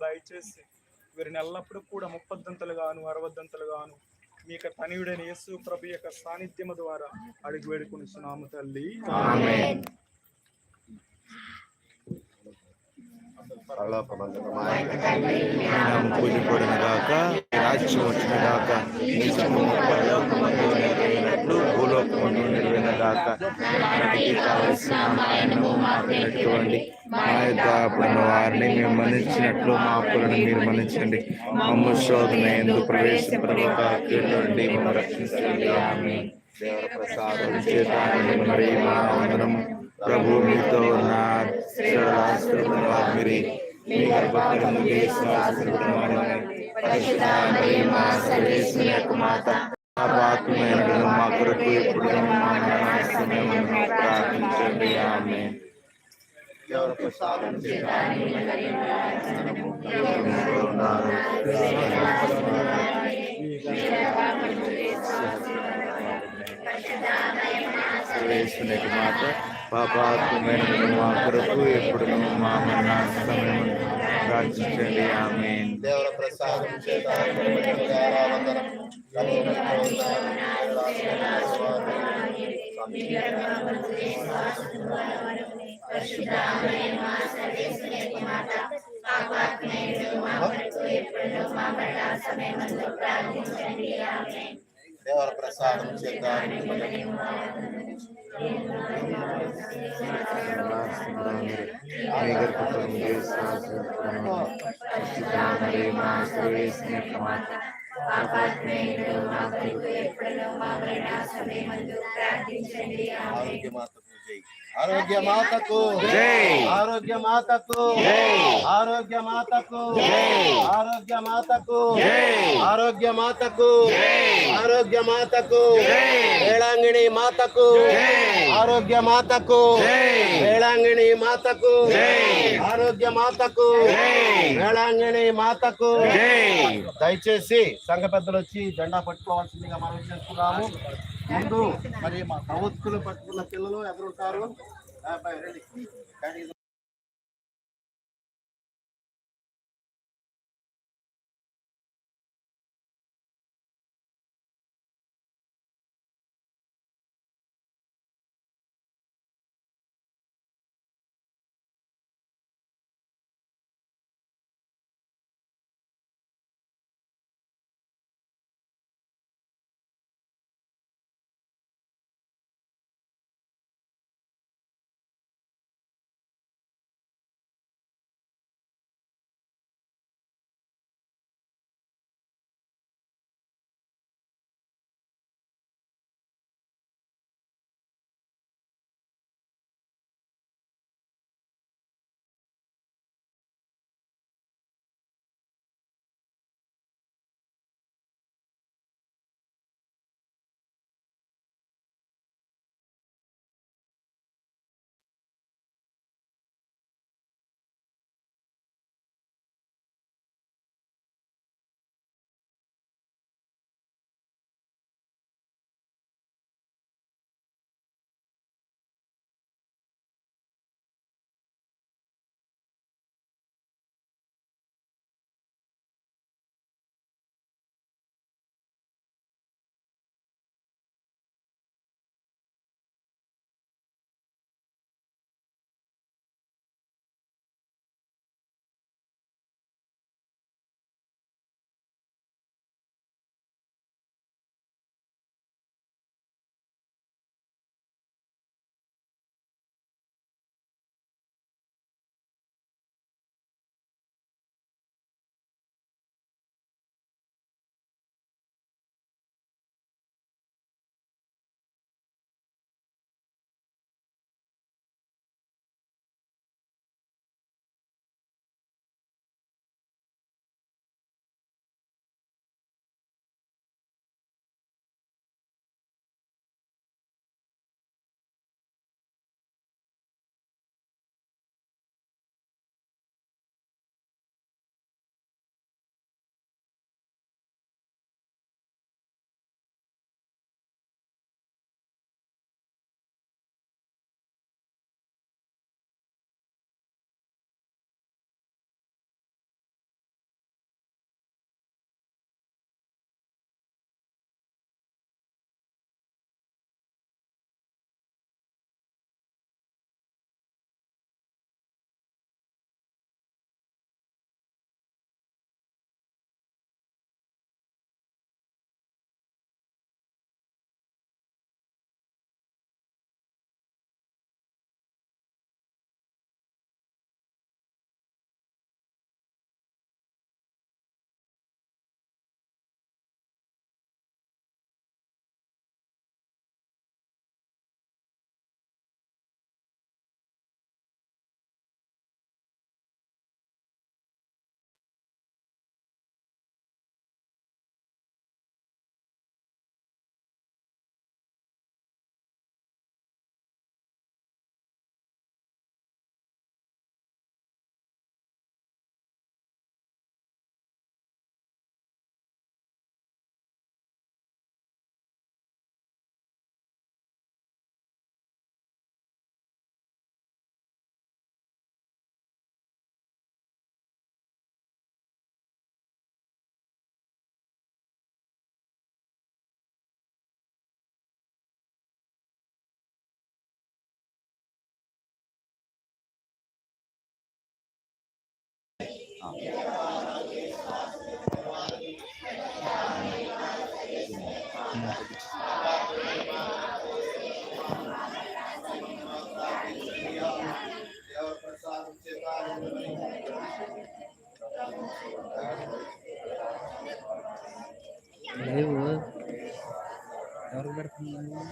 దయచేసి వీరిని ఎల్లప్పుడూ కూడా ముప్పద్దంతలుగాను అరవద్దంతలుగాను మీ యొక్క తనియుడైన యేసు ప్రభు యొక్క సాన్నిధ్యము ద్వారా అడిగి వేడుకునిస్తున్నాము తల్లి. నీ రాజ్యం వచ్చిన గాక కావలసిన మాకు మా యొక్క వారిని మేము మన్నించినట్లు మా అప్పులను మీరు మన్నించండి మమ్మ శోధన ఎందుకు ప్రవేశపడక నుండి మమ్మల్ని రక్షించండి ఆమేన్ దేవర ప్రసాదం చేత మరి మా వందనము ప్రభు మీతో ఉన్న మీరు మీ పరిశుద్ధ సర్వేశ్వరి యొక్క మాత పాపాత్మైన మా కొరకు ఎప్పుడు మా మరణ సమయమున ప్రార్థించండి. ఆమె ప్రసాదం చేత మా ప్రార్థించండి. దేవర ప్రసాదం చేత దేవర ప్రసాదం చేత ఆరోగ్య మాతకు ఆరోగ్య మాతకు ఆరోగ్య మాతకు ఆరోగ్య మాతకు ఆరోగ్య మాతకు ఆరోగ్య మాతకు వేళాంగిణి మాతకు. ఆరోగ్య మాతకు వేళాంగిణి మాతకు. ఆరోగ్య మాతకు వేళాంగిణి మాతకు. దయచేసి సంఘ పెద్దలు వచ్చి జెండా పట్టుకోవాల్సిందిగా మనం చేస్తున్నాము. ముందు మరి మా ప్రవృత్తులు పట్టుకున్న పిల్లలు ఎవరుంటారు? They would. That would have been.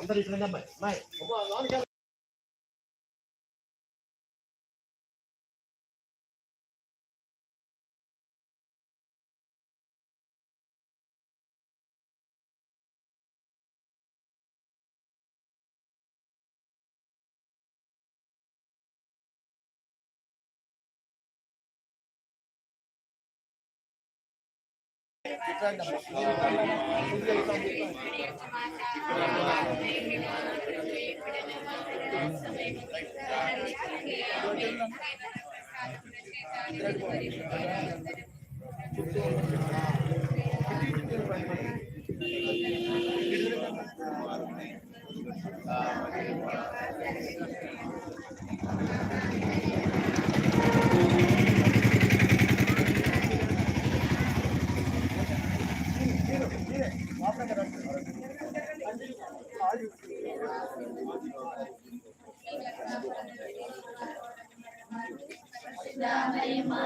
అందరు ఇక్కడ అమ్మాయి అమ్మాయి ये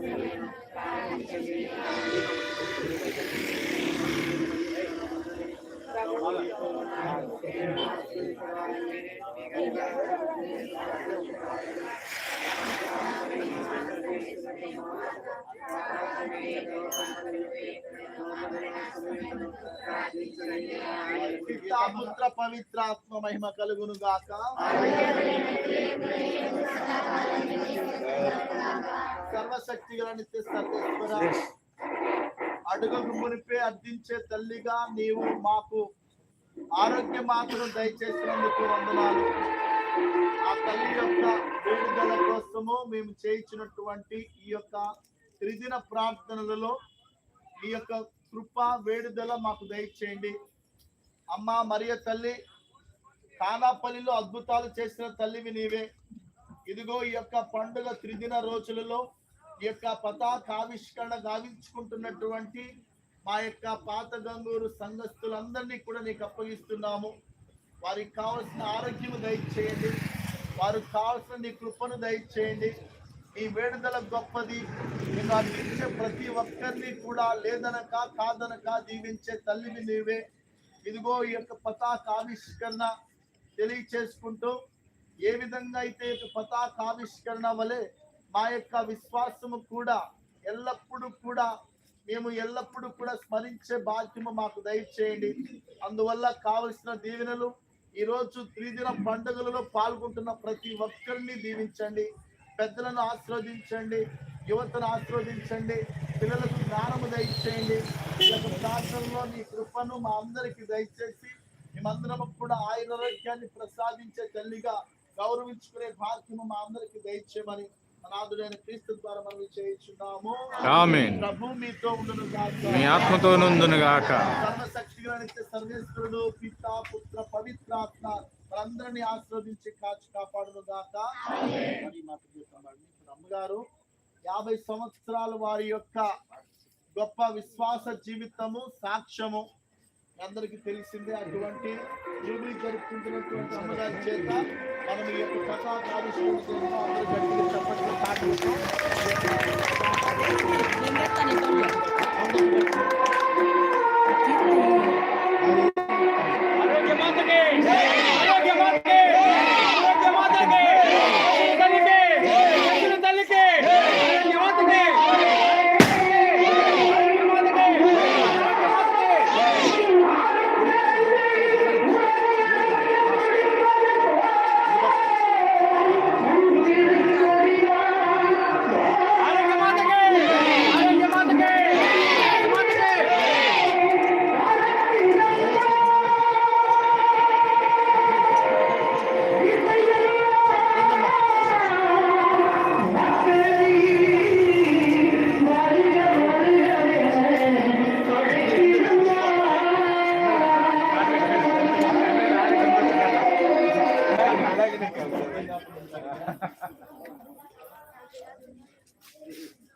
వెళ్ళు. పితా పుత్ర పవిత్రాత్మ మహిమ కలుగును గాక సర్వశక్తి గల నిత్య సర్వేశ్వర. అడుగకు మునిపే అర్థించే తల్లిగా నీవు మాకు ఆరోగ్య మాతను దయచేసినందుకు వందనాలు. ఆ తల్లి యొక్క విడుదల కోసము మేము చేయించినటువంటి ఈ యొక్క త్రిదిన ప్రార్థనలలో ఈ యొక్క కృప వేడుదల మాకు దయచేయండి. అమ్మ మరియ తల్లి కానాపల్లిలో అద్భుతాలు చేసిన తల్లివి నీవే. ఇదిగో ఈ యొక్క పండుగ త్రిదిన రోజులలో ఈ యొక్క పతాకావిష్కరణ గావించుకుంటున్నటువంటి మా యొక్క పాత గంగూరు సంఘస్థులందరినీ కూడా నీకు అప్పగిస్తున్నాము. వారికి కావలసిన ఆరోగ్యం దయచేయండి. వారు కావలసిన నీ కృపను దయచేయండి. నీ వేడుదల గొప్పది. నేను అర్పించే ప్రతి ఒక్కరిని కూడా లేదనక కాదనక దీవించే తల్లివి నీవే. ఇదిగో ఈ యొక్క పతాక ఆవిష్కరణ తెలియచేసుకుంటూ ఏ విధంగా అయితే ఈ యొక్క పతాకావిష్కరణ వలె మా యొక్క విశ్వాసము కూడా ఎల్లప్పుడూ కూడా మేము ఎల్లప్పుడూ కూడా స్మరించే బాధ్యము మాకు దయచేయండి. అందువల్ల కావలసిన దీవెనలు ఈరోజు త్రిదిన పండుగలలో పాల్గొంటున్న ప్రతి ఒక్కరిని దీవించండి. పెద్దలను ఆశీర్వదించండి యువతను ఆశీర్వదించండి పిల్లలకు జ్ఞానము దయచేయండి. ఈ యొక్క ప్రార్థనలో నీ కృపను మా అందరికి దయచేసి మేమందరం కూడా ఆయురారోగ్యాన్ని ప్రసాదించే తల్లిగా గౌరవించుకునే భాగ్యము మా అందరికి దయచేయమని అనాథుడైన క్రీస్తు ద్వారా మనం చేయించున్నాము. ఆమేన్. ప్రభు మీతో ఉండును గాక. మీ ఆత్మతో సర్వశక్తిగా నిత్య సర్వేశ్వరుడు పిత పుత్ర పవిత్రాత్మ మనందరినీ ఆశీర్వదించి కాచి కాపాడును గాక. అని మాట చెప్తామండి అమ్మగారు యాభై సంవత్సరాల వారి యొక్క గొప్ప విశ్వాస జీవితము సాక్ష్యము అందరికీ తెలిసిందే అటువంటి జూబిలీ జరుపుకుంటున్నటువంటి అమ్మగారి చేత మనం ఈ యొక్క ఆవిష్కరణ చేస్తాం Gracias.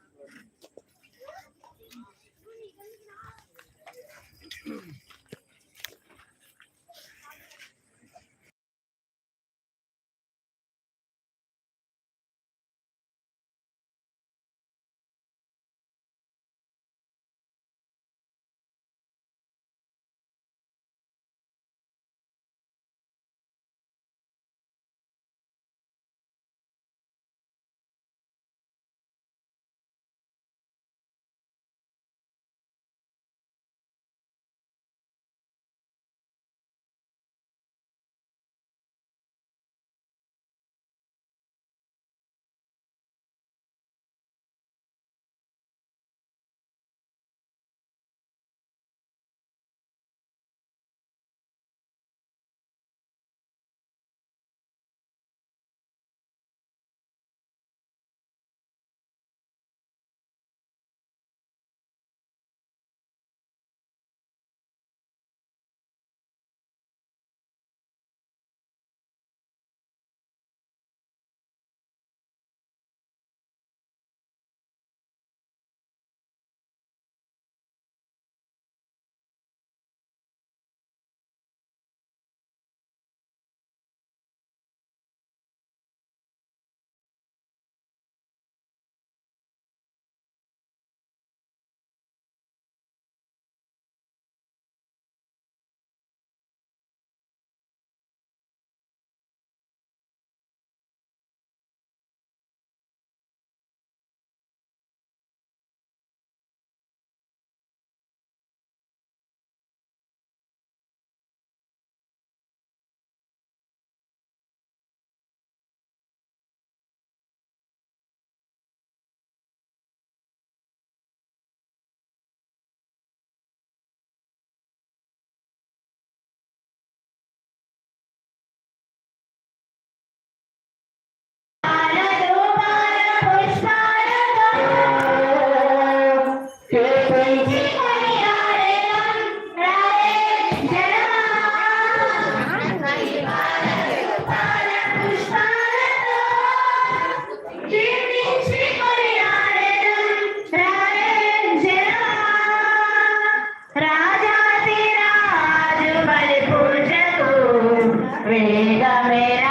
Regame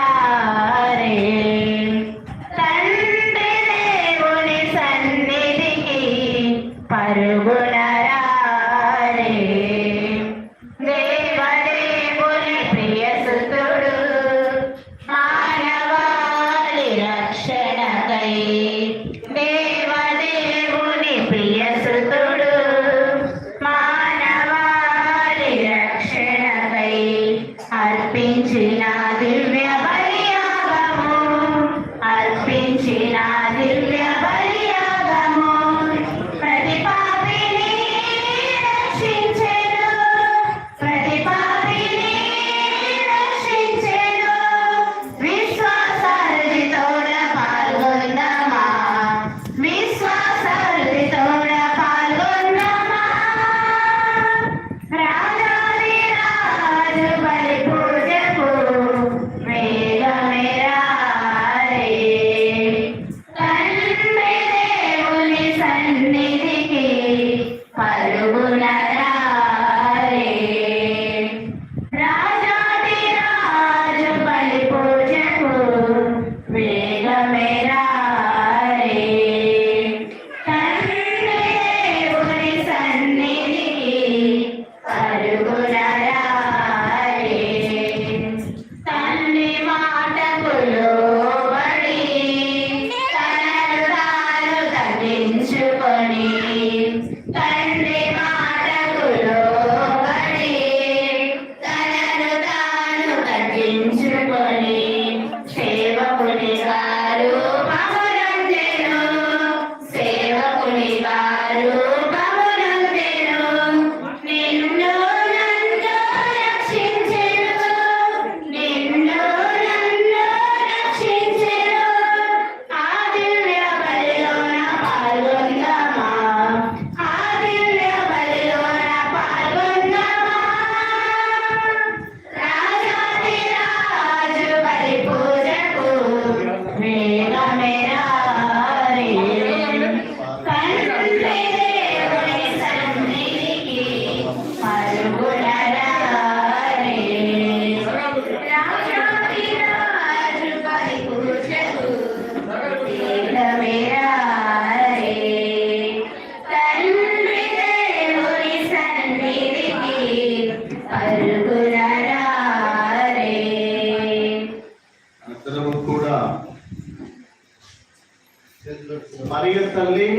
తల్లి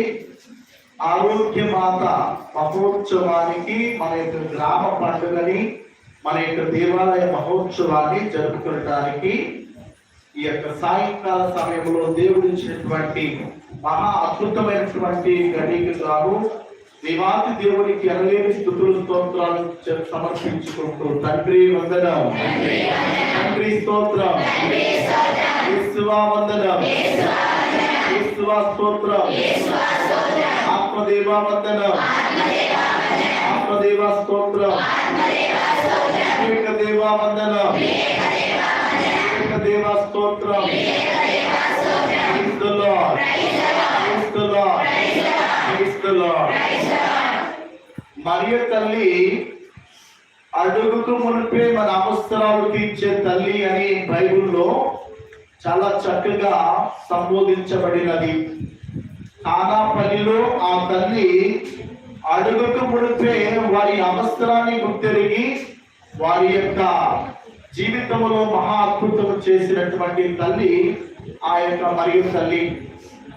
ఆరోగ్య మాత మహోత్సవానికి మన యొక్క గ్రామ పండుగని మన యొక్క దేవాలయ మహోత్సవాన్ని జరుపుకోవడానికి ఈ యొక్క సాయంకాల సమయంలో దేవుడు ఇచ్చినటువంటి మహా అద్భుతమైనటువంటి గడికి గాను దేవాతి దేవునికి ఎనలేని స్థుతులు స్తోత్రాలు సమర్పించుకుంటూ తండ్రి వందనం. తండ్రి స్తోత్రం. యేసువా వందనం. యేసువా స్తోత్రం. ఆత్మదేవా వందనం. ఆత్మదేవా స్తోత్రం. దేవా వందనం. ఏక దేవా స్తోత్రం. Praise the Lord. Praise the Lord. Praise the Lord. మరియ తల్లి అడుగుకు మునిపే మన అవసరాలు తీర్చే తల్లి అని బైబిల్లో చాలా చక్కగా సంబోధించబడినది. కానాపల్లిలో ఆ తల్లి అడుగుకు ముడిపే వారి అవసరాన్ని గుర్తెరిగి వారి యొక్క జీవితంలో మహా అద్భుతం చేసినటువంటి తల్లి ఆ యొక్క మరియు తల్లి.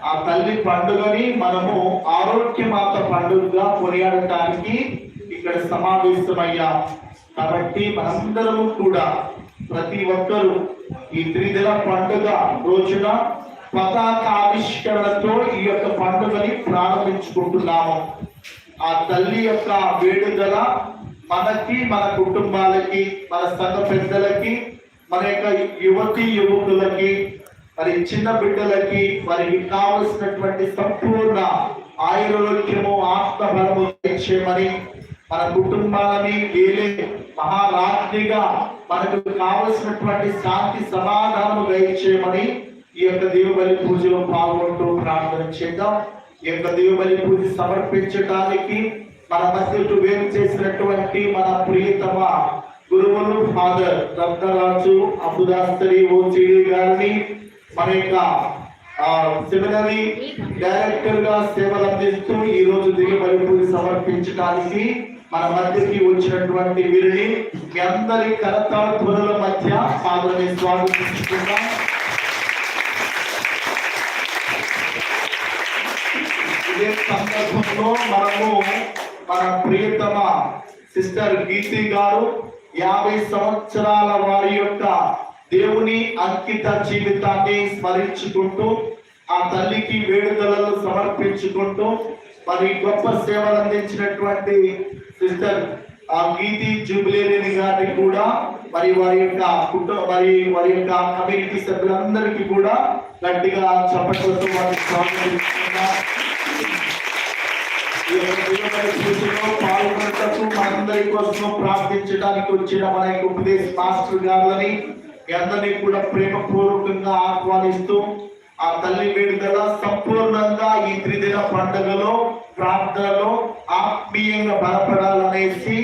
ఆ తల్లి పండుగని మనము ఆరోగ్యమాత పండుగగా కొనియాడటానికి ఇక్కడ సమావేశమయ్యాం. కాబట్టి మనందరము కూడా ప్రతి ఒక్కరూ ఈ త్రిదిన పండుగ రోజున పతాక ఆవిష్కరణతో ఈ యొక్క పండుగని ప్రారంభించుకుంటున్నాము. ఆ తల్లి యొక్క వేడుదల మనకి మన కుటుంబాలకి మన సంఘ పెద్దలకి మన యొక్క యువతి యువకులకి మరి చిన్న బిడ్డలకి వారికి కావలసినటువంటి సంపూర్ణ ఆయురోగ్యము ఆత్మబలము ఇచ్చేమని మన కుటుంబాలని వేలే మహారాజ్ఞిగా మనకు కావలసినటువంటి శాంతి సమాధానం దయచేయమని ఈ యొక్క దేవుబలి పూజలో పాల్గొంటూ ప్రార్థన చేద్దాం. ఈ యొక్క దేవుబలి పూజ సమర్పించడానికి మన మధ్యకు వేరు చేసినటువంటి మన ప్రియతమ గురువులు ఫాదర్ రత్నరాజు అబుదాస్తరి ఓచిడి గారిని మన యొక్క సెమినరీ డైరెక్టర్గా సేవలు అందిస్తూ ఈ రోజు దిగుబడి పూజ సమర్పించడానికి మన మధ్యకి వచ్చినటువంటి వీరిని మీ అందరి కరతాళ ధ్వనుల మధ్య ఫాదర్ని స్వాగతించుకుందాం. ఇదే సందర్భంలో మనము మన ప్రియతమ సిస్టర్ గీతి గారు యాభై సంవత్సరాల వారి యొక్క దేవుని అంకిత జీవితాన్ని స్మరించుకుంటూ ఆ తల్లికి వేడుకలలో సమర్పించుకుంటూ మరి గొప్ప సేవలు అందించినటువంటి సిస్టర్ ఆ గీతి జూబిలేని గారికి కూడా మరి వారి యొక్క కుటుంబ మరి వారి యొక్క కమ్యూనిటీ సభ్యులందరికీ కూడా గట్టిగా చప్పట్లతో వారిని పాల్గొనటకు మనందరి కోసం ప్రార్థించడానికి వచ్చిన మన యొక్క ఉపదేశ మాస్టర్ గారులని అని అందరినీ కూడా ప్రేమపూర్వకంగా ఆహ్వానిస్తూ ఆ తల్లి వేడుకల సంపూర్ణంగా ఈ త్రిదిన పండుగలో ప్రార్థనలో ఆత్మీయంగా బలపడాలనేసి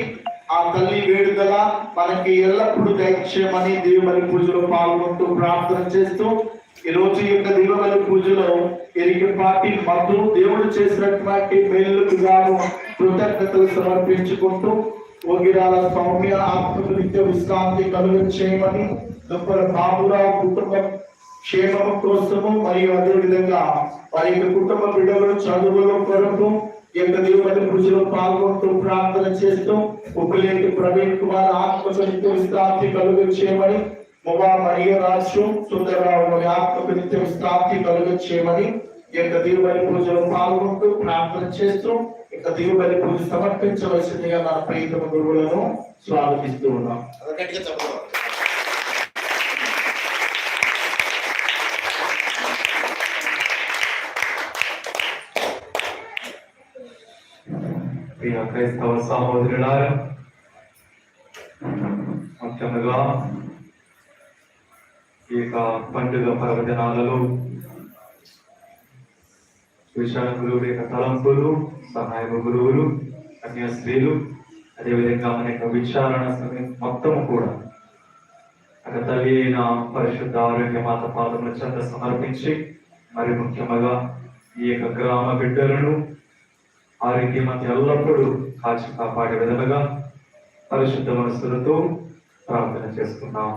ఆ తల్లి వేడుకల మనకి ఎల్లప్పుడూ దయచేయమని దేవుని పూజలో పాల్గొంటూ ప్రార్థన చేస్తూ ఈ రోజు యొక్క దీవబలి పూజలో ఎరిగి పార్టీ మధు దేవుడు చేసినటువంటి మేలుకు గాను కృతజ్ఞతలు సమర్పించుకుంటూ ఓగిరాల సౌమ్య ఆత్మకు నిత్య విశ్రాంతి కలుగు చేయమని దుప్పల బాబురావు కుటుంబం క్షేమం కోసము మరియు అదే విధంగా వారి యొక్క కుటుంబ బిడ్డలు చదువుల కొరకు యొక్క దేవుడి పూజలో పాల్గొంటూ ప్రార్థన చేస్తూ ఉప్పులేటి ప్రవీణ్ కుమార్ ఆత్మకు నిత్య విశ్రాంతి కలుగు చేయమని మొబా మరియ రాజు సుందరరావు వారి ఆత్మకు నిత్య విశ్రాంతి కలుగు చేయమని యొక్క దేవుడి పూజలో పాల్గొంటూ ప్రార్థన చేస్తూ ఈ యొక్క దేవుని పూజ సమర్పించవలసిందిగా నా ప్రీతమ గురువులను స్వాగతిస్తూ ఉన్నాం. ప్రియ క్రైస్తవ సహోదరులారా ముఖ్యంగా ఈ యొక్క పండుగ పర్వదినాలలో విశాల గురువుల యొక్క తలంపులు సహాయక గురువులు కన్యా స్త్రీలు అదేవిధంగా మన యొక్క విచారణ మొత్తము మొత్తం కూడా ఒక తల్లి అయిన పరిశుద్ధ ఆరోగ్య మాత పాదముల చెంత సమర్పించి మరి ముఖ్యంగా ఈ యొక్క గ్రామ బిడ్డలను ఆరోగ్యమతి ఎల్లప్పుడూ కాచి కాపాడే విధముగా పరిశుద్ధ మనసులతో ప్రార్థన చేసుకున్నాం